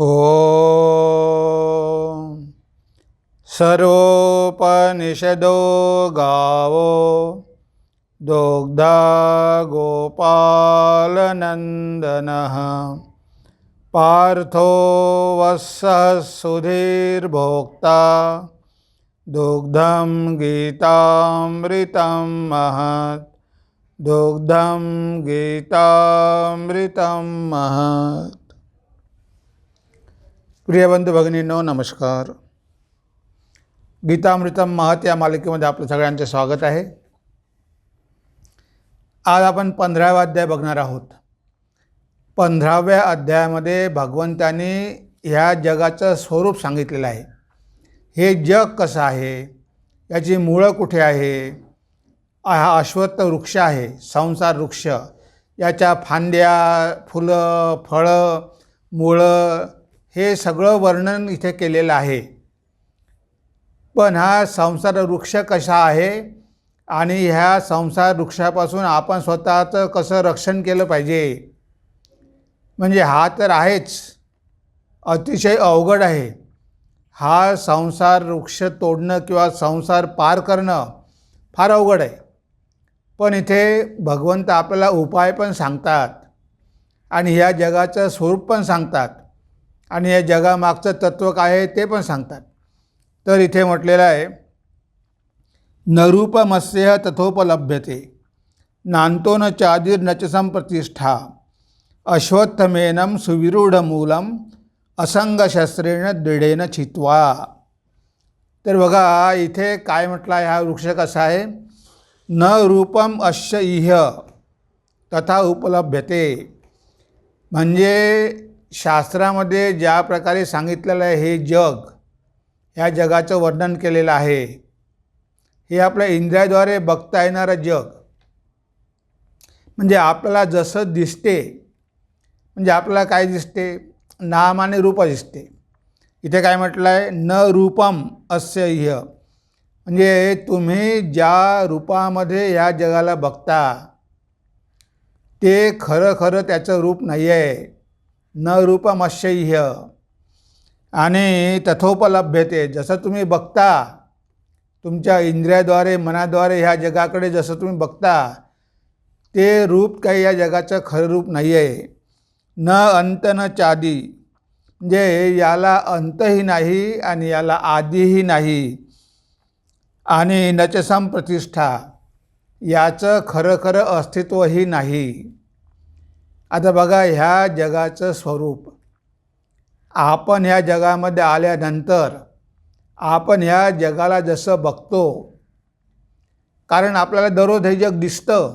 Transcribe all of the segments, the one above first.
ॐ सर्वोपनिषदो गावो दुग्धा गोपालनन्दनः पार्थो वत्सः सुधीर्भोक्ता दुग्धं गीतामृतं महत् दुग्धं गीतामृतं महत् प्रियबंधू भगिनींनो नमस्कार. गीतामृतम महत या मालिकेमध्ये आपलं सगळ्यांचे स्वागत आहे. आज आपण पंधरावा अध्याय बघणार आहोत. पंधराव्या अध्यायामध्ये भगवंताने ह्या जगाचं स्वरूप सांगितलेलं आहे. हे जग कसं आहे? याची मुळं कुठे आहे? हा अश्वत्थ वृक्ष आहे संसार वृक्ष. याच्या फांद्या फुलं फळं मुळं हे सगळं वर्णन इथे केलेलं आहे. पण हा संसार वृक्ष कसा आहे? आणि ह्या संसार वृक्षापासून आपण स्वतःचं कसं रक्षण केलं पाहिजे? म्हणजे हा तर आहेच. अतिशय अवघड आहे. हा संसार वृक्ष तोडणं किंवा संसार पार करणं फार अवघड आहे. पण इथे भगवंत आपल्याला उपाय पण सांगतात. आणि ह्या जगाचं स्वरूप पण सांगतात. आणि या जगामागचं तत्त्व काय आहे ते पण सांगतात. तर इथे म्हटलेलं आहे नरूपमस्य तथोपलभ्यते नांतो न चादीर न च संप्रतिष्ठा अश्वत्थमेनं सुविरूढमूलम असंगशस्त्रेण दृढेन छित्वा. तर बघा इथे काय म्हटला आहे हा वृक्ष कसा आहे? न रूपम अश्य इह तथा उपलभ्यते. म्हणजे शास्त्रामध्ये ज्या प्रकारे सांगितलेलं आहे हे जग ह्या जगाचं वर्णन केलेलं आहे. हे आपल्या इंद्रियाद्वारे बघता येणारं जग. म्हणजे आपल्याला जसं दिसते म्हणजे आपल्याला काय दिसते? नाम आणि रूप दिसते. इथे काय म्हटलं आहे न रूपम अस्य ह्य. म्हणजे तुम्ही ज्या रूपामध्ये या जगाला बघता ते खरं खरं त्याचं रूप नाही आहे न रूपमश्यह्य आणि तथोपलभ्यते जसं तुम्ही बघता तुमच्या इंद्रियाद्वारे मनाद्वारे ह्या जगाकडे जसं तुम्ही बघता ते रूप काही या जगाचं खरं रूप नाही आहे न अंत न चादी. म्हणजे याला अंतही नाही आणि याला आधीही नाही. आणि नचसम प्रतिष्ठा याचं खरं खरं अस्तित्वही नाही. आता बघा ह्या जगाचं स्वरूप. आपण ह्या जगामध्ये आल्यानंतर आपण ह्या जगाला जसं बघतो कारण आपल्याला दररोज हे जग दिसतं.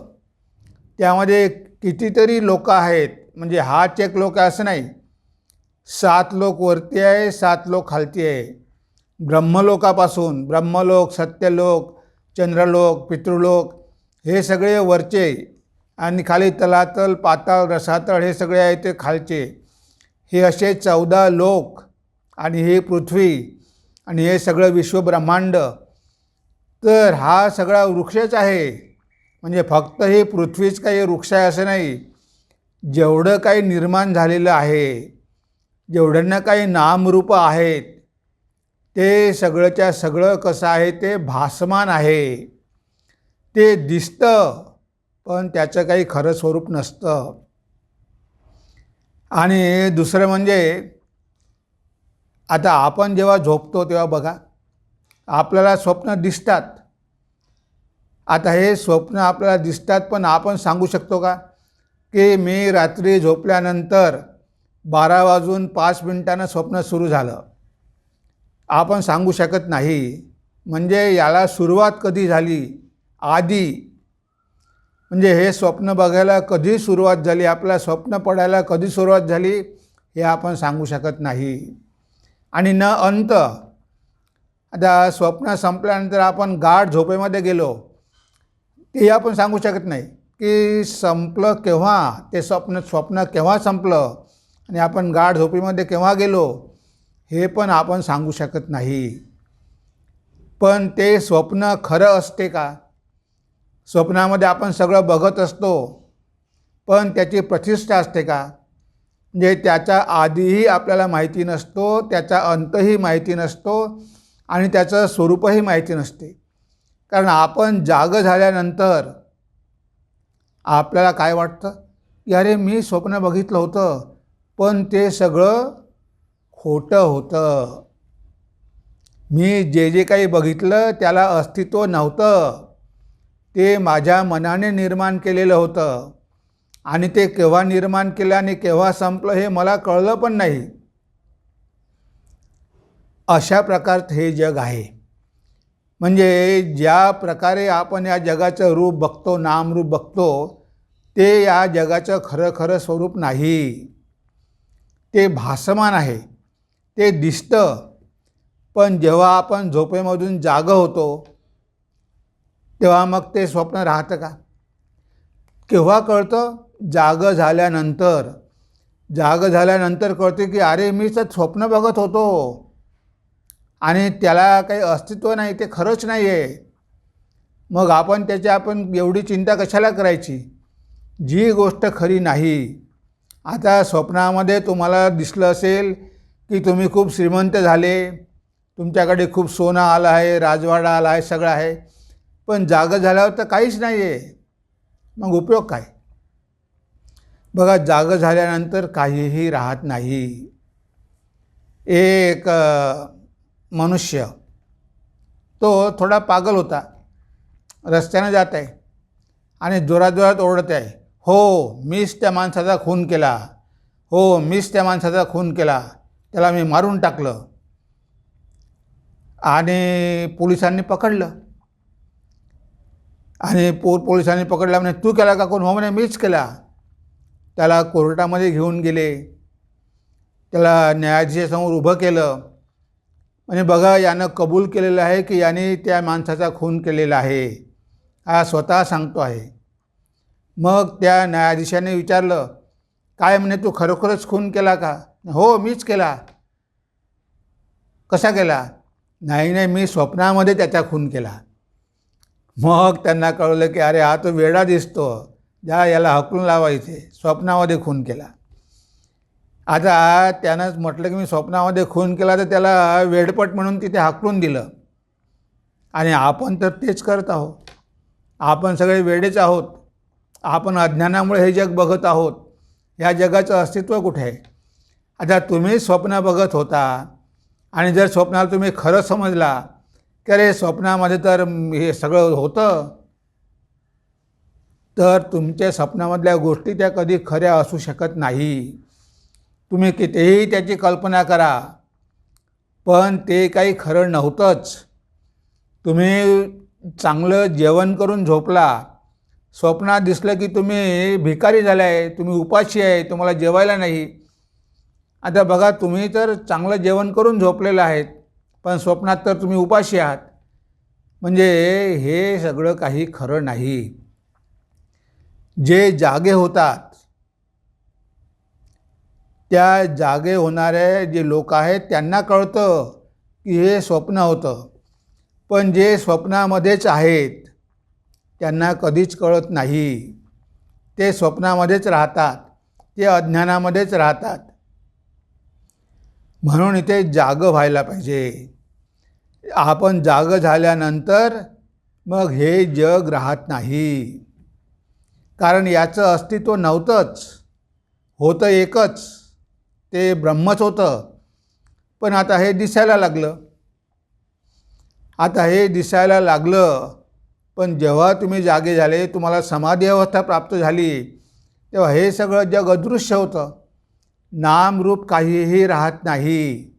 त्यामध्ये कितीतरी लोक आहेत म्हणजे हाच एक लोक असं नाही. सात लोक वरती आहे सात लोक खालती आहे. ब्रह्मलोकापासून ब्रह्मलोक सत्यलोक चंद्रलोक पितृलोक हे सगळे वरचे आणि खाली तलातल पाताळ रसातळ हे सगळे आहे ते खालचे. हे असे चौदा लोक आणि हे पृथ्वी आणि हे सगळं विश्वब्रह्मांड. तर हा सगळा वृक्षच आहे. म्हणजे फक्त हे पृथ्वीच काही वृक्ष आहे असं नाही. जेवढं काही निर्माण झालेलं आहे जेवढ्यांना काही नामरूप आहेत ते सगळंच्या सगळं कसं आहे ते भासमान आहे. ते दिसतं. पण त्याचं काही खरं स्वरूप नसतं. आणि दुसरं म्हणजे आता आपण जेव्हा झोपतो तेव्हा बघा आपल्याला स्वप्न दिसतात. आता हे स्वप्न आपल्याला दिसतात पण आपण सांगू शकतो का? की मी रात्री झोपल्यानंतर बारा वाजून पाच मिनिटानं स्वप्न सुरू झालं. आपण सांगू शकत नाही. म्हणजे याला सुरुवात कधी झाली? आधी म्हणजे हे स्वप्न बघायला कधी सुरुवात झाली आपला स्वप्न पडायला कधी सुरुवात झाली हे आपण सांगू शकत नाही. आणि न अंत आता स्वप्न संपल्यानंतर आपण गाढ झोपेमध्ये गेलो ते आपण सांगू शकत नाही की संपलं केव्हा ते स्वप्न स्वप्न केव्हा संपलं आणि आपण गाढ झोपेमध्ये केव्हा गेलो हे पण आपण सांगू शकत नाही. पण ते स्वप्न खरं असते का? स्वप्नामध्ये आपण सगळं बघत असतो पण त्याची प्रतिष्ठा असते का? म्हणजे त्याचा आधीही आपल्याला माहिती नसतो त्याचा अंतही माहिती नसतो आणि त्याचं स्वरूपही माहिती नसते. कारण आपण जाग झाल्यानंतर आपल्याला काय वाटतं? की अरे मी स्वप्न बघितलं होतं पण ते सगळं खोटं होतं. मी जे जे काही बघितलं त्याला अस्तित्व नव्हतं. ते माझ्या मनाने निर्माण केलेलं होतं. आणि ते केव्हा निर्माण केलं आणि केव्हा संपलं हे मला कळलं पण नाही. अशा प्रकारचं हे जग आहे. म्हणजे ज्या प्रकारे आपण या जगाचं रूप बघतो नामरूप बघतो ते या जगाचं खरं खरं स्वरूप नाही. ते भासमान आहे. ते दिसतं. पण जेव्हा आपण झोपेमधून जाग होतो तेव्हा मग ते स्वप्न राहतं का? केव्हा कळतं? जाग झाल्यानंतर. जाग झाल्यानंतर कळते की अरे मी तर स्वप्न बघत होतो. आणि त्याला काही अस्तित्व नाही ते खरंच नाही आहे मग आपण त्याची आपण एवढी चिंता कशाला करायची? जी गोष्ट खरी नाही. आता स्वप्नामध्ये तुम्हाला दिसलं असेल की तुम्ही खूप श्रीमंत झाले. तुमच्याकडे खूप सोनं आलं आहे राजवाडा आला आहे सगळं आहे. पण जागं झाल्यावर तर काहीच नाही आहे मग उपयोग काय? बघा जागं झाल्यानंतर काहीही राहत नाही. एक मनुष्य तो थोडा पागल होता. रस्त्यानं जात आहे आणि जोराजोरात ओरडत आहे. हो मीच त्या माणसाचा खून केला. हो मीच त्या माणसाचा खून केला. त्याला मी मारून टाकलं. आणि पोलिसांनी पकडलं. आणि पो पोलिसांनी पकडला म्हणे तू केला का कोण? हो म्हणे मीच केला. त्याला कोर्टामध्ये घेऊन गेले. त्याला न्यायाधीशासमोर उभं केलं. म्हणजे बघा यानं कबूल केलेलं आहे की याने त्या माणसाचा खून केलेला आहे. हा स्वतः सांगतो आहे. मग त्या न्यायाधीशाने विचारलं काय म्हणे तू खरोखरच खून केला का? हो मीच केला. कसा केला? नाही नाही मी स्वप्नामध्ये त्याचा खून केला. मग त्यांना कळलं की अरे हा तो वेडा दिसतो. ज्या याला हकलून लावायचे स्वप्नामध्ये खून केला. आता त्यानंच म्हटलं की मी स्वप्नामध्ये खून केला तर त्याला वेडपट म्हणून तिथे हाकलून दिलं. आणि आपण तर तेच करत आहोत. आपण सगळे वेडेच आहोत. आपण अज्ञानामुळे हे जग बघत आहोत. या जगाचं अस्तित्व कुठे आहे? आता तुम्ही स्वप्न बघत होता. आणि जर स्वप्नाला तुम्ही खरं समजला की अरे स्वप्नामध्ये तर हे सगळं होतं. तर तुमच्या स्वप्नामधल्या गोष्टी त्या कधी खऱ्या असू शकत नाही. तुम्ही कितीही त्याची कल्पना करा पण ते काही खरं नव्हतंच. तुम्ही चांगलं जेवण करून झोपला. स्वप्नात दिसलं की तुम्ही भिकारी झाला आहे तुम्ही उपाशी आहे तुम्हाला जेवायला नाही. आता बघा तुम्ही तर चांगलं जेवण करून झोपलेलं आहेत. पण स्वप्नात तर तुम्ही उपाशी आहात. म्हणजे हे सगळं काही खरं नाही. जे जागे होतात त्या जागे होणारे जे लोक आहेत त्यांना कळतं की हे स्वप्न होतं. पण जे स्वप्नामध्येच आहेत त्यांना कधीच कळत नाही. ते स्वप्नामध्येच राहतात ते अज्ञानामध्येच राहतात. म्हणून इथे जागं व्हायला पाहिजे. आपण जागं झाल्यानंतर मग हे जग राहत नाही. कारण याचं अस्तित्व नव्हतंच. होतं एकच. ते ब्रह्मच होतं. पण आता हे दिसायला लागलं. आता हे दिसायला लागलं. पण जेव्हा तुम्ही जागे झाले तुम्हाला समाधी अवस्था प्राप्त झाली तेव्हा हे सगळं जग अदृश्य होतं. नामरूप काहीही राहत नाही.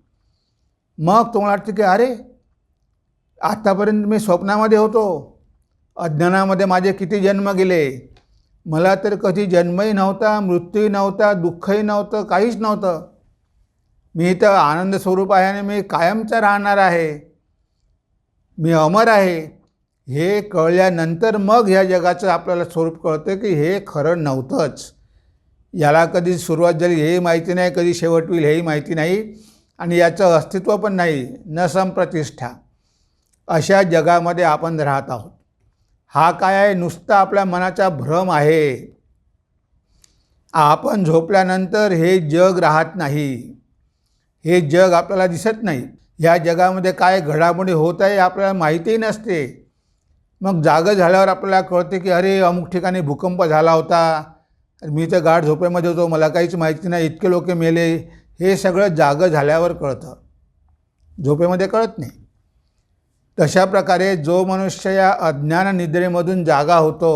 मग तुम्हाला वाटतं की अरे आत्तापर्यंत मी स्वप्नामध्ये होतो. अज्ञानामध्ये माझे किती जन्म गेले. मला तर कधी जन्मही नव्हता मृत्यूही नव्हता दुःखही नव्हतं काहीच नव्हतं. मी तर आनंद स्वरूप आहे आणि मी कायमचा राहणार आहे. मी अमर आहे. हे कळल्यानंतर मग ह्या जगाचं आपल्याला स्वरूप कळतं की हे खरं नव्हतंच. याला कधी सुरुवात झाली हेही माहिती नाही कधी शेवट होईल हेही माहिती नाही आणि याचं अस्तित्व पण नाही न संप्रतिष्ठा. अशा जगामध्ये आपण राहत आहोत. हा काय आहे? नुसता आपल्या मनाचा भ्रम आहे. आपण झोपल्यानंतर हे जग राहत नाही. हे जग आपल्याला दिसत नाही. या जगामध्ये काय घडामोडी होत आहे आपल्याला माहितीही नसते. मग जागं झाल्यावर आपल्याला कळते की अरे अमुक ठिकाणी भूकंप झाला होता. मी तर गाढ झोपेमध्ये होतो मला काहीच माहिती नाही इतके लोक मेले हे सगळं जागं झाल्यावर कळतं. झोपेमध्ये कळत नाही. तशा प्रकारे जो मनुष्य या अज्ञान निद्रेमधून जागा होतो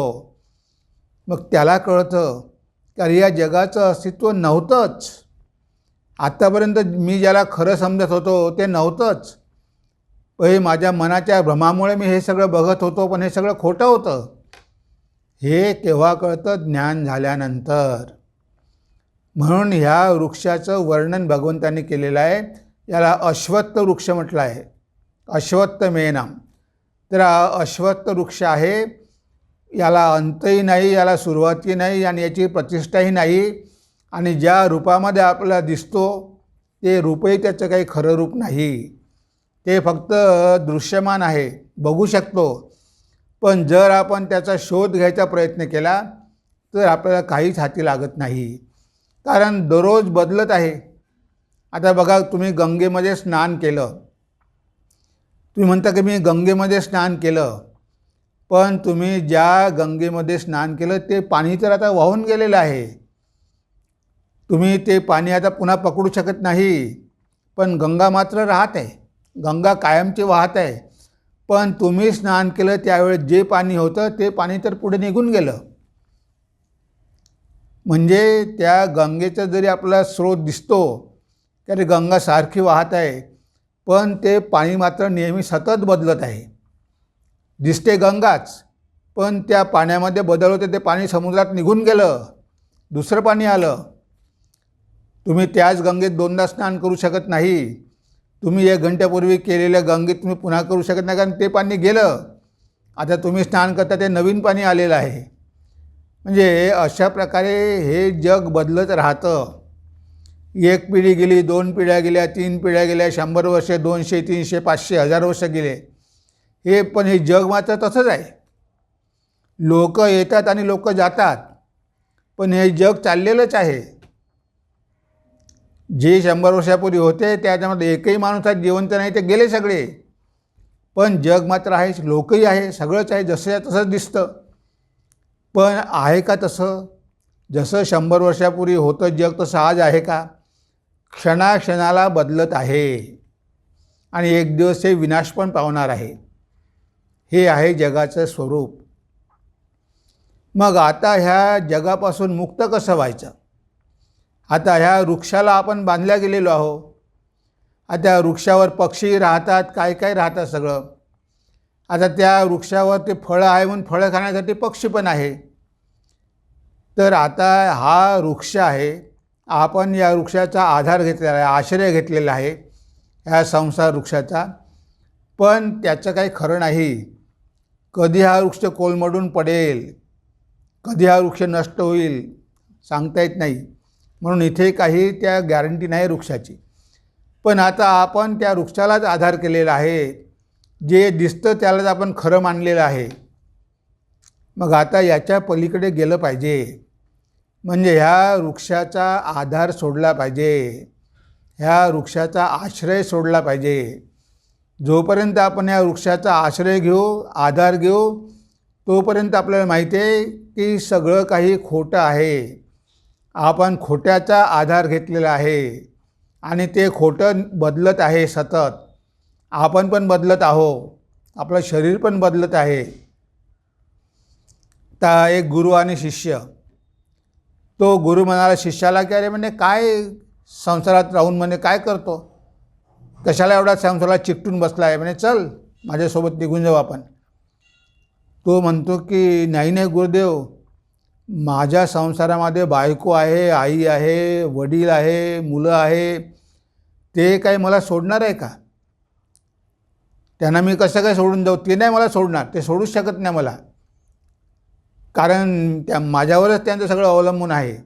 मग त्याला कळतं की या जगाचं अस्तित्व नव्हतंच. आत्तापर्यंत मी ज्याला खरं समजत होतो ते नव्हतंच. हे माझ्या मनाच्या भ्रमामुळे मी हे सगळं बघत होतो पण हे सगळं खोटं होतं. हे तेव्हा कळतं ज्ञान झाल्यानंतर. म्हणून ह्या वृक्षाचं वर्णन भगवंतांनी केलेलं आहे. याला अश्वत्थ वृक्ष म्हटलं आहे. अश्वत्थ मेनाम. तर अश्वत्थ वृक्ष आहे. याला अंतही नाही याला सुरुवातही नाही आणि याची प्रतिष्ठाही नाही. आणि ज्या रूपामध्ये आपल्याला दिसतो ते रूपही त्याचं काही खरं रूप नाही. ते फक्त दृश्यमान आहे. बघू शकतो. पण जर आपण त्याचा शोध घ्यायचा प्रयत्न केला तर आपल्याला काहीच हाती लागत नाही. कारण दररोज बदलत आहे. आता बघा तुम्ही गंगेमध्ये स्नान केलं. तुम्ही म्हणता की मी गंगेमध्ये स्नान केलं. पण तुम्ही ज्या गंगेमध्ये स्नान केलं ते पाणी तर आता वाहून गेलेलं आहे. तुम्ही ते पाणी आता पुन्हा पकडू शकत नाही. पण गंगा मात्र राहत आहे. गंगा कायमची वाहत आहे. पण तुम्ही स्नान केलं त्यावेळेस जे पाणी होतं ते पाणी तर पुढे निघून गेलं. म्हणजे त्या गंगेचा जरी आपला स्रोत दिसतो तरी गंगा सारखी वाहत आहे पण ते पाणी मात्र नेहमी सतत बदलत आहे. दिसते गंगाच पण त्या पाण्यामध्ये बदल होते ते पाणी समुद्रात निघून गेलं दुसरं पाणी आलं. तुम्ही त्याच गंगेत दोनदा स्नान करू शकत नाही. तुम्ही एक घंट्यापूर्वी केलेल्या गंगेत तुम्ही पुन्हा करू शकत नाही कारण ते पाणी गेलं. आता तुम्ही स्नान करता ते नवीन पाणी आलेलं आहे. म्हणजे अशा प्रकारे हे जग बदलत राहतं. एक पिढी गेली दोन पिढ्या गेल्या तीन पिढ्या गेल्या शंभर वर्षे दोनशे तीनशे पाचशे हजार वर्ष गेले. हे पण हे जग मात्र तसंच आहे. लोक येतात आणि लोक जातात. पण हे जग चाललेलंच आहे. जे शंभर वर्षापूर्वी होते त्याच्यामध्ये एकही माणूस आज जिवंत नाही ते गेले सगळे. पण जग मात्र आहे लोकही आहे सगळंच आहे जसं तसंच दिसतं. पण आहे का तसं? जसं शंभर वर्षापूर्वी होतं जग तसं आज आहे का? क्षणाक्षणाला बदलत आहे. आणि एक दिवस हे विनाश पण पावणार आहे. हे आहे जगाचं स्वरूप. मग आता ह्या जगापासून मुक्त कसं व्हायचं? आता ह्या वृक्षाला आपण बांधल्या गेलेलो आहो. आता वृक्षावर पक्षी राहतात काय काय राहतात सगळं. आता त्या वृक्षावर ते फळं आहे म्हणून फळं खाण्यासाठी पक्षी पण आहे. तर आता हा वृक्ष आहे आपण या वृक्षाचा आधार घेतलेला आहे आश्रय घेतलेला आहे ह्या संसार वृक्षाचा. पण त्याचं काही खरं नाही. कधी हा वृक्ष कोलमडून पडेल? कधी हा वृक्ष नष्ट होईल? सांगता येत नाही. म्हणून इथे काही त्या गॅरंटी नाही वृक्षाची. पण आता आपण त्या वृक्षालाच आधार केलेला आहे. जे दिसतं त्यालाच आपण खरं मानलेलं आहे. मग आता याच्या पलीकडे गेलं पाहिजे. म्हणजे ह्या वृक्षाचा आधार सोडला पाहिजे. ह्या वृक्षाचा आश्रय सोडला पाहिजे. जोपर्यंत आपण या वृक्षाचा आश्रय घेऊ आधार घेऊ तोपर्यंत आपल्याला माहिती आहे की सगळं काही खोटं आहे. आपण खोट्याचा आधार घेतलेला आहे आणि ते खोटं बदलत आहे सतत. आपण पण बदलत आहो आपलं शरीर पण बदलत आहे. तर एक गुरु आणि शिष्य. तो गुरु म्हणाला शिष्याला की अरे म्हणजे काय संसारात राहून म्हणजे काय करतो? कशाला एवढा संसाराला चिकटून बसला आहे म्हणजे चल माझ्यासोबत निघून जाऊ आपण. तो म्हणतो की नाही नाही गुरुदेव. माझ्या संसारामध्ये बायको आहे आई आहे वडील आहे मुलं आहे ते काही मला सोडणार आहे का? त्यांना मी कसं काय सोडून जाऊ ते नाही मला सोडणार ते सोडूच शकत नाही मला. कारण त्या माझ्यावरच त्यांचं सगळं अवलंबून आहे.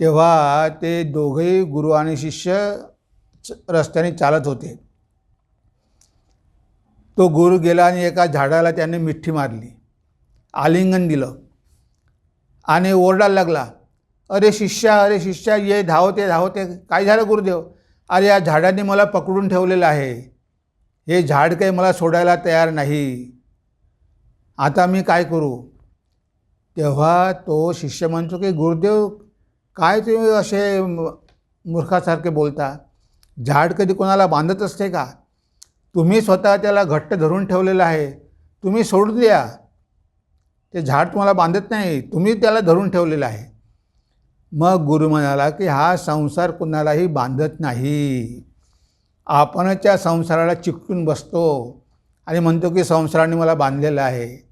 तेव्हा ते दोघंही गुरु आणि शिष्य रस्त्याने चालत होते. तो गुरु गेला आणि एका झाडाला त्याने मिठी मारली. आलिंगन दिलं. आणि ओरडायला लागला अरे शिष्या अरे शिष्या ये धावते धावते काय झालं गुरुदेव? अरे या झाडाने मला पकडून ठेवलेलं आहे. हे झाड काही मला सोडायला तयार नाही. आता मी काय करू? तेव्हा तो शिष्य म्हणतो की गुरुदेव काय तुम्ही असे मूर्खासारखे बोलता? झाड कधी कोणाला बांधत असते का? तुम्ही स्वतः त्याला घट्ट धरून ठेवलेलं आहे. तुम्ही सोडून द्या. ते झाड तुम्हाला बांधत नाही तुम्ही त्याला धरून ठेवलेलं आहे. मग गुरु म्हणाला की हा संसार कुणालाही बांधत नाही. आपणच त्या संसाराला चिकटून बसतो. आणि म्हणतो की संसाराने मला बांधलेला आहे.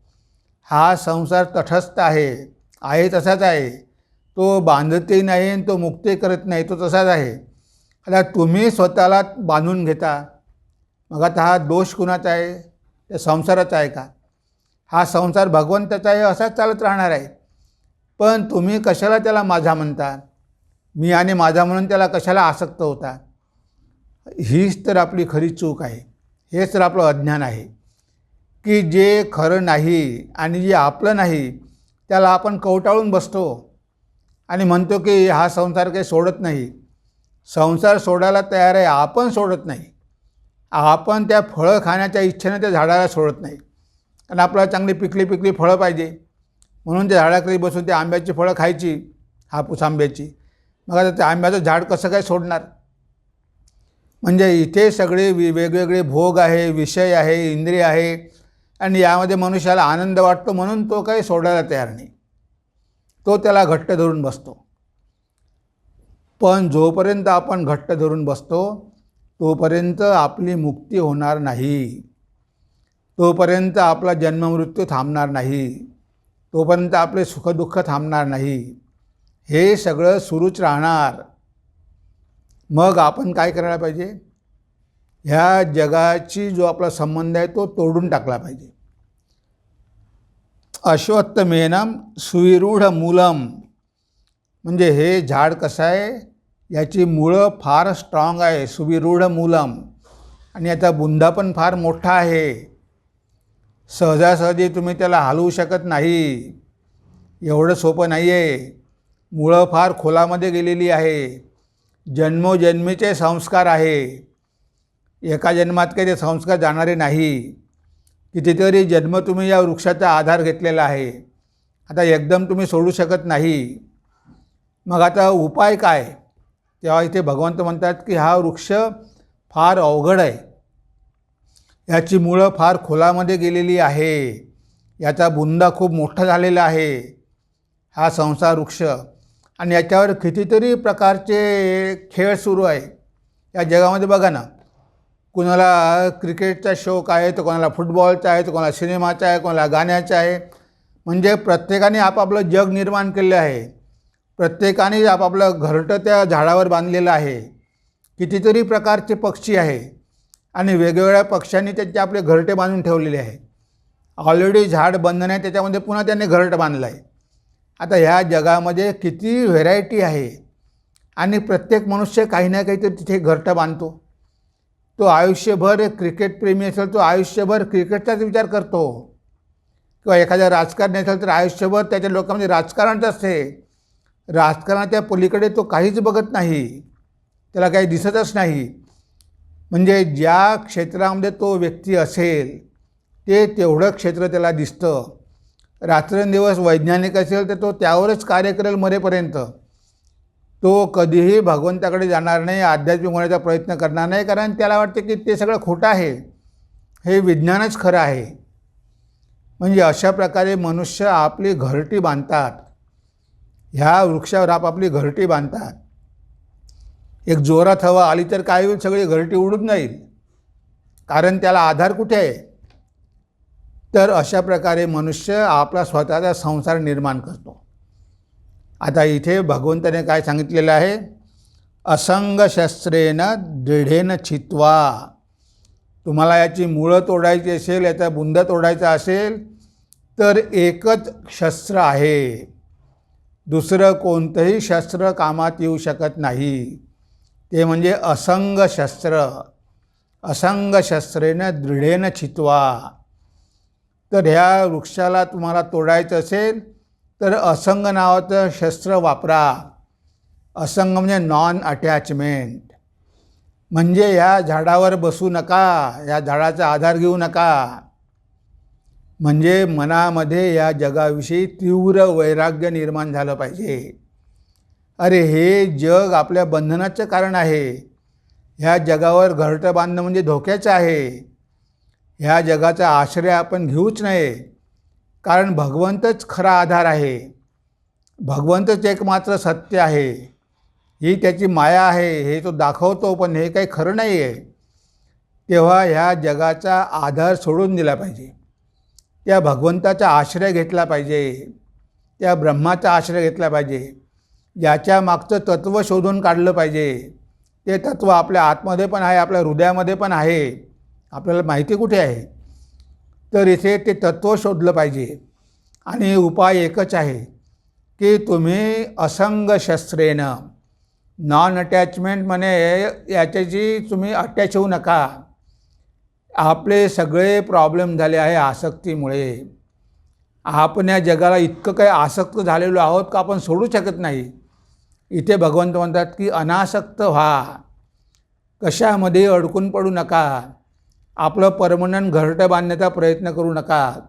हा संसार तटस्थ आहे आहे तसाच आहे. तो बांधतही नाही आणि तो मुक्तही करत नाही तो तसाच आहे. आता तुम्ही स्वतःला बांधून घेता. मग आता हा दोष कुणाचा आहे? त्या संसाराचा आहे का? हा संसार भगवंताचा आहे असाच चालत राहणार आहे. पण तुम्ही कशाला त्याला माझा म्हणता? मी आणि माझा म्हणून त्याला कशाला आसक्त होता? हीच तर आपली खरी चूक आहे. हेच तर आपलं अज्ञान आहे. की जे खरं नाही आणि जे आपलं नाही त्याला आपण कवटाळून बसतो आणि म्हणतो की हा संसार काही सोडत नाही. संसार सोडायला तयार आहे आपण सोडत नाही. आपण त्या फळं खाण्याच्या इच्छेनं त्या झाडाला सोडत नाही. कारण आपल्याला चांगली पिकली पिकली फळं पाहिजे. म्हणून त्या झाडाखाली बसून त्या आंब्याची फळं खायची हापूस आंब्याची. मग आता त्या आंब्याचं झाड कसं काय सोडणार? म्हणजे इथे सगळे वि वेगवेगळे भोग आहे विषय आहे इंद्रिय आहे. आणि यामध्ये मनुष्याला आनंद वाटतो म्हणून तो काही सोडायला तयार नाही. तो त्याला घट्ट धरून बसतो. पण जोपर्यंत आपण घट्ट धरून बसतो तोपर्यंत आपली मुक्ती होणार नाही. तोपर्यंत आपला जन्ममृत्यू थांबणार नाही. तोपर्यंत आपले सुखदुःख थांबणार नाही. हे सगळं सुरूच राहणार. मग आपण काय करायला पाहिजे? ह्या जगाची जो आपला संबंध आहे तो तोडून टाकला पाहिजे. अश्वत्थमेनम सुविरूढ मूलम. म्हणजे हे झाड कसं आहे? याची मुळं फार स्ट्रॉंग आहे. सुविरूढ मूलम. आणि याचा बुंदा पण फार मोठा आहे. सहजासहजी तुम्ही त्याला हलवू शकत नाही. एवढं सोपं नाही आहे मुळं फार खोलामध्ये गेलेली आहे. जन्मोजन्मीचे संस्कार आहे. एका जन्मात काही ते संस्कार जाणारे नाही. कितीतरी जन्म तुम्ही या वृक्षाचा आधार घेतलेला आहे. आता एकदम तुम्ही सोडू शकत नाही. मग आता उपाय काय? तेव्हा इथे भगवंत म्हणतात की हा वृक्ष फार अवघड आहे. याची मुळं फार खोलामध्ये गेलेली आहे. याचा बुंदा खूप मोठा झालेला आहे. हा संसार वृक्ष. आणि याच्यावर कितीतरी प्रकारचे खेळ सुरू आहे. या जगामध्ये बघा ना कुणाला क्रिकेटचा शौक आहे तर कोणाला फुटबॉलचा आहे तर कोणाला सिनेमाचा आहे कोणाला गाण्याचा आहे. म्हणजे प्रत्येकाने आपापलं जग निर्माण केलं आहे. प्रत्येकाने आपापलं घरटं त्या झाडावर बांधलेलं आहे. कितीतरी प्रकारचे पक्षी आहे. आणि वेगवेगळ्या पक्षांनी त्याचे आपले घरटे बांधून ठेवलेले आहे. ऑलरेडी झाड बंधन आहे त्याच्यामध्ये पुन्हा त्यांनी घरटं बांधलं आहे आता ह्या जगामध्ये किती व्हेरायटी आहे आणि प्रत्येक मनुष्य काही ना काहीतरी तिथे घरटं बांधतो. तो आयुष्यभर एक क्रिकेटप्रेमी असेल तो आयुष्यभर क्रिकेटचाच विचार करतो. किंवा एखाद्या राजकारणी असेल तर आयुष्यभर त्याच्या लोकांमध्ये राजकारणच असते. राजकारणाच्या पलीकडे तो काहीच बघत नाही. त्याला काही दिसतच नाही. म्हणजे ज्या क्षेत्रामध्ये तो व्यक्ती असेल ते तेवढं क्षेत्र त्याला दिसतं. रात्रंदिवस वैज्ञानिक असेल तर तो त्यावरच कार्य करेल मरेपर्यंत. तो कधीही भगवंताकडे जाणार नाही आध्यात्मिक होण्याचा प्रयत्न करणार नाही कारण त्याला वाटते की ते सगळं खोटं आहे. हे विज्ञानच खरं आहे. म्हणजे अशा प्रकारे मनुष्य आपली घरटी बांधतात. ह्या वृक्षावर आप आपली घरटी बांधतात. एक जोरात हवा आली तर काय होईल? सगळी घरटी उडून जाईल. कारण त्याला आधार कुठे आहे? तर अशा प्रकारे मनुष्य आपला स्वतःचा संसार निर्माण करतो. आता इथे भगवंताने काय सांगितलेलं आहे? असंग शस्त्रेन दृढेन छित्वा. तुम्हाला याची मुळं तोडायची असेल याचा बुंद तोडायचा असेल तर एकच शस्त्र आहे. दुसरं कोणतंही शस्त्र कामात येऊ शकत नाही. ते म्हणजे असंग शस्त्र असंग शस्त्रेनं दृढेनं छितवा तर ह्या वृक्षाला तुम्हाला तोडायचं असेल तर असंग नावाचं शस्त्र वापरा. असंग म्हणजे नॉन अटॅचमेंट म्हणजे ह्या झाडावर बसू नका या झाडाचा आधार घेऊ नका. म्हणजे मनामध्ये या जगाविषयी तीव्र वैराग्य निर्माण झालं पाहिजे. अरे हे जग आपल्या बंधनाचं कारण आहे. ह्या जगावर घरटं बांधणं म्हणजे धोक्याचं आहे. ह्या जगाचा आश्रय आपण घेऊच नये. कारण भगवंतच खरा आधार आहे. भगवंतच एकमात्र सत्य आहे. ही त्याची माया आहे हे तो दाखवतो पण हे काही खरं नाही आहे तेव्हा ह्या जगाचा आधार सोडून दिला पाहिजे. त्या भगवंताचा आश्रय घेतला पाहिजे. त्या ब्रह्माचा आश्रय घेतला पाहिजे. याच्या मागचं तत्त्व शोधून काढलं पाहिजे. ते तत्त्व आपल्या आतमध्ये पण आहे आपल्या हृदयामध्ये पण आहे. आपल्याला माहिती कुठे आहे? तर इथे ते तत्त्व शोधलं पाहिजे. आणि उपाय एकच आहे की तुम्ही असंग शस्त्रेनं नॉन अटॅचमेंट म्हणे याच्याशी तुम्ही अटॅच होऊ नका. आपले सगळे प्रॉब्लेम झाले आहे आसक्तीमुळे. आपण या जगाला इतकं काही आसक्त झालेलो आहोत का आपण सोडू शकत नाही? इथे भगवंत म्हणतात की अनासक्त व्हा. कशामध्ये अडकून पडू नका. आपलं परमनंट घरटं बांधण्याचा प्रयत्न करू नका.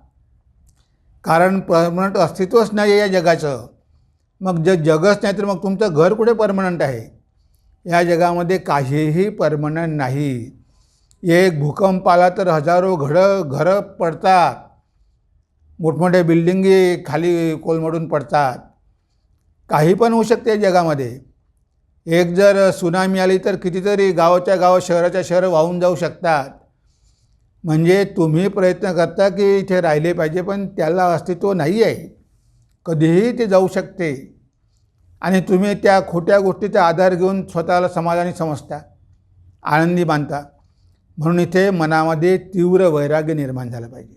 कारण परमनंट अस्तित्वच नाही आहे या जगाचं. मग जर जगच नाही तर मग तुमचं घर कुठे परमनंट आहे? या जगामध्ये काहीही परमनंट नाही. एक भूकंप आला तर हजारो घडं घरं पडतात. मोठमोठ्या बिल्डिंगी खाली कोलमडून पडतात. काही पण होऊ शकते जगामध्ये. एक जर सुनामी आली तर कितीतरी गावाच्या गाव शहराच्या शहर वाहून जाऊ शकतात. म्हणजे तुम्ही प्रयत्न करता की इथे राहिले पाहिजे पण त्याला अस्तित्व नाही आहे कधीही ते जाऊ शकते. आणि तुम्ही त्या खोट्या गोष्टीचा आधार घेऊन स्वतःला समाधानी समजता आनंदी मानता. म्हणून इथे मनामध्ये तीव्र वैराग्य निर्माण झालं पाहिजे.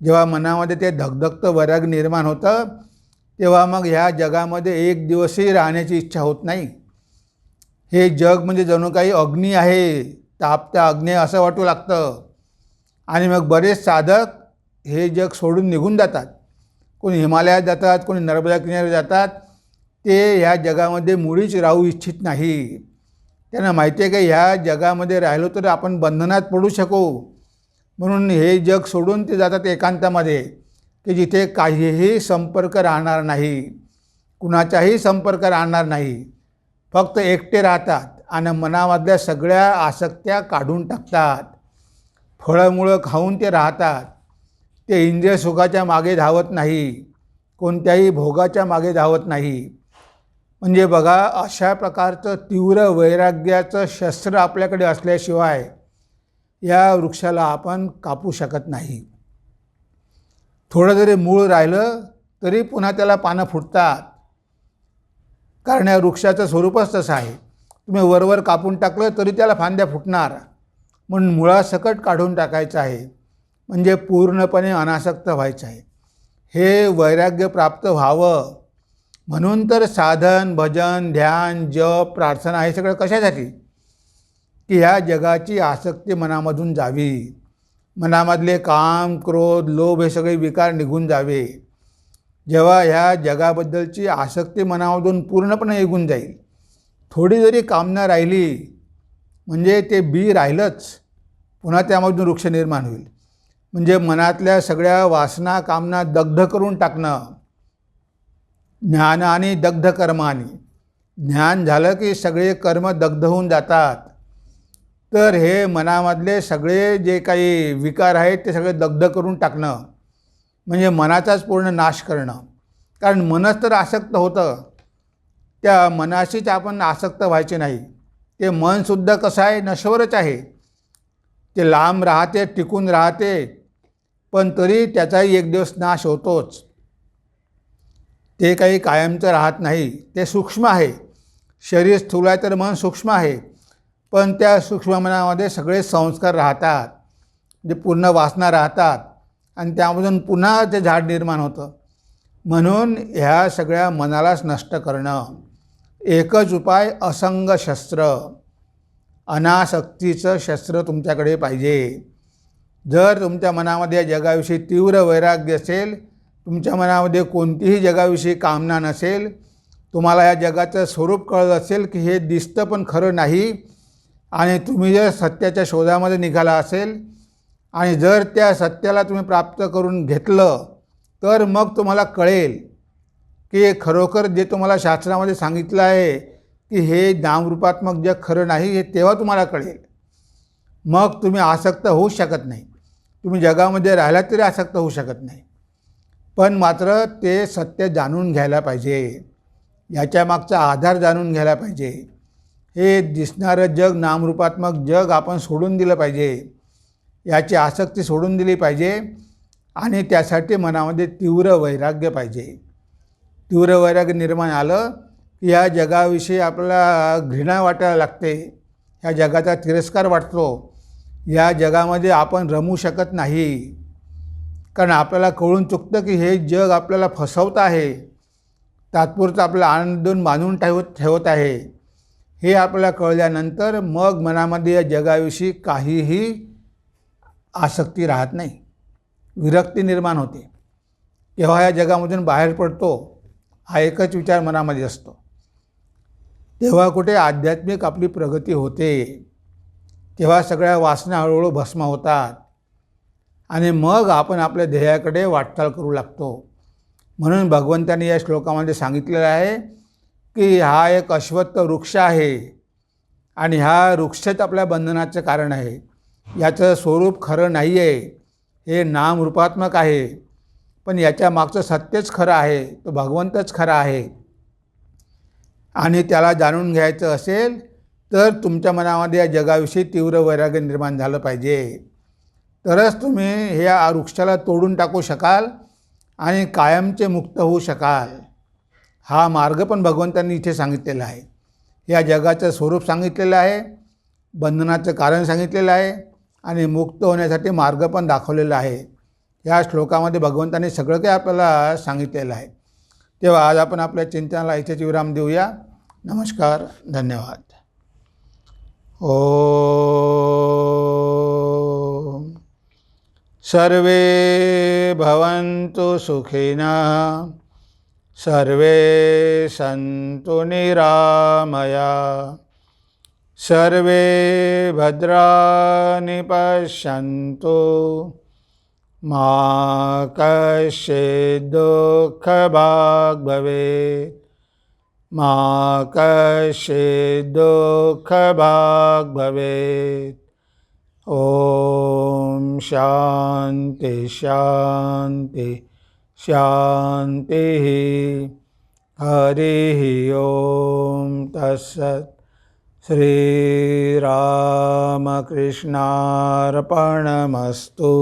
जेव्हा मनामध्ये ते धगधगतं वैराग्य निर्माण होतं तेव्हा मग ह्या जगामध्ये एक दिवसही राहण्याची इच्छा होत नाही. हे जग म्हणजे जणू काही अग्नी आहे तापत्या अग्नी असं वाटू लागतं. आणि मग बरेच साधक हे जग सोडून निघून जातात. कोणी हिमालयात जातात कोणी नर्मदा किनाऱ्या जातात. ते ह्या जगामध्ये मुळीच राहू इच्छित नाही. त्यांना माहिती आहे की ह्या जगामध्ये राहिलो तर आपण बंधनात पडू शकू. म्हणून हे जग सोडून ते जातात एकांतामध्ये. की जिथे काहीही संपर्क राहणार नाही कुणाचाही संपर्क राहणार नाही फक्त एकटे राहतात आणि मनामधल्या सगळ्या आसक्त्या काढून टाकतात. फळंमुळं खाऊन ते राहतात. ते इंद्रिय सुखाच्या मागे धावत नाही कोणत्याही भोगाच्या मागे धावत नाही. म्हणजे बघा अशा प्रकारचं तीव्र वैराग्याचं शस्त्र आपल्याकडे असल्याशिवाय या वृक्षाला आपण कापू शकत नाही. थोडं जरी मूळ राहिलं तरी पुन्हा त्याला पानं फुटतात. कारण या वृक्षाचं स्वरूपच तसं आहे. तुम्ही वरवर कापून टाकलं तरी त्याला फांद्या फुटणार. म्हणून मुळासकट काढून टाकायचं आहे. म्हणजे पूर्णपणे अनासक्त व्हायचं आहे. हे वैराग्य प्राप्त व्हावं. म्हणून तर साधन भजन ध्यान जप प्रार्थना हे सगळं कशासाठी? की ह्या जगाची आसक्ती मनामधून जावी. मनामधले काम क्रोध लोभ हे सगळे विकार निघून जावे. जेव्हा ह्या जगाबद्दलची आसक्ती मनामधून पूर्णपणे निघून जाईल. थोडी जरी कामना राहिली म्हणजे ते बी राहिलंच पुन्हा त्यामधून वृक्ष निर्माण होईल. म्हणजे मनातल्या सगळ्या वासना कामना दग्ध करून टाकणं. ज्ञानाने दग्ध कर्माने. ज्ञान झालं की सगळे कर्म दग्ध होऊन जातात. तर हे मनामधले सगळे जे काही विकार आहेत ते सगळे दग्ध करून टाकणं म्हणजे मनाचाच पूर्ण नाश करणं. कारण मनच तर आसक्त होतं. त्या मनाशीच आपण आसक्त व्हायचे नाही. ते मनसुद्धा कसं आहे? नश्वरच आहे. ते लांब राहते टिकून राहते पण तरी त्याचाही एक दिवस नाश होतोच. ते काही कायमचं राहत नाही. ते सूक्ष्म आहे. शरीर स्थूल आहे तर मन सूक्ष्म आहे. पण त्या सूक्ष्म मनामध्ये सगळे संस्कार राहतात जे पूर्ण वासना राहतात आणि त्यामधून पुन्हा ते झाड निर्माण होतं. म्हणून ह्या सगळ्या मनालाच नष्ट करणं एकच उपाय असंग शस्त्र. अनासक्तीचं शस्त्र तुमच्याकडे पाहिजे. जर तुमच्या मनामध्ये या जगाविषयी तीव्र वैराग्य असेल तुमच्या मनामध्ये कोणतीही जगाविषयी कामना नसेल तुम्हाला या जगाचं स्वरूप कळलं असेल की हे दिसतं पण खरं नाही आणि तुम्ही जर सत्याच्या शोधामध्ये निघाला असेल आणि जर त्या सत्याला तुम्ही प्राप्त करून घेतलं तर मग तुम्हाला कळेल की खरोखर जे तुम्हाला शास्त्रामध्ये सांगितलं आहे की हे नामरूपात्मक जग खरं नाही हे तेव्हा तुम्हाला कळेल. मग तुम्ही आसक्त होऊ शकत नाही. तुम्ही जगामध्ये राहिला तरी आसक्त होऊ शकत नाही. पण मात्र ते सत्य जाणून घ्यायला पाहिजे. याच्या मागचा आधार जाणून घ्यायला पाहिजे. हे दिसणारं जग नामरूपात्मक जग आपण सोडून दिलं पाहिजे. याची आसक्ती सोडून दिली पाहिजे आणि त्यासाठी मनामध्ये तीव्र वैराग्य पाहिजे. तीव्र वैराग्य निर्माण आलं की या जगाविषयी आपल्याला घृणा वाटायला लागते. ह्या जगाचा तिरस्कार वाटतो. या जगामध्ये आपण रमू शकत नाही. कारण आपल्याला कळून चुकतं की हे जग आपल्याला फसवत आहे. तात्पुरतं आपला आनंद देऊन बांधून ठेवत ठेवत आहे. हे आपल्याला कळल्यानंतर मग मनामध्ये या जगाविषयी काहीही आसक्ती राहत नाही. विरक्ती निर्माण होते. केव्हा या जगामधून बाहेर पडतो हा एकच विचार मनामध्ये असतो. तेव्हा कुठे आध्यात्मिक आपली प्रगती होते. तेव्हा सगळ्या वासना हळूहळू भस्म होतात. आणि मग आपण आपल्या ध्येयाकडे वाटचाल करू लागतो. म्हणून भगवंतांनी या श्लोकामध्ये सांगितलेलं आहे की हा एक अश्वत्थ वृक्ष आहे आणि हा वृक्षच आपल्या बंधनाचं कारण आहे. याचं स्वरूप खरं नाही आहे हे नाम रूपात्मक आहे. पण याच्या मागचं सत्यच खरं आहे तो भगवंतच खरा आहे. आणि त्याला जाणून घ्यायचं असेल तर तुमच्या मनामध्ये या जगाविषयी तीव्र वैराग्य निर्माण झालं पाहिजे. तरच तुम्ही ह्या वृक्षाला तोडून टाकू शकाल आणि कायमचे मुक्त होऊ शकाल. हा मार्ग पण भगवंतांनी इथे सांगितलेला आहे. या जगाचं स्वरूप सांगितलेलं आहे बंधनाचं कारण सांगितलेलं आहे आणि मुक्त होण्यासाठी मार्ग पण दाखवलेला आहे. या श्लोकामध्ये भगवंतांनी सगळं काही आपल्याला सांगितलेलं आहे. तेव्हा आज आपण आपल्या चिंतनाला इथेच विराम देऊया. नमस्कार धन्यवाद. ओ सर्वे भवन्तु सुखिनः। सर्वे सन्तु निरामया। सर्वे भद्राणि पश्यन्तु। मा दुःखभाग् भवेत्। मा कश्चित् दुःखभाग् भवेत्। ॐ शान्ति शान्ति। शान्तिः। हरिः ॐ तत्सत् श्रीरामकृष्णार्पणमस्तु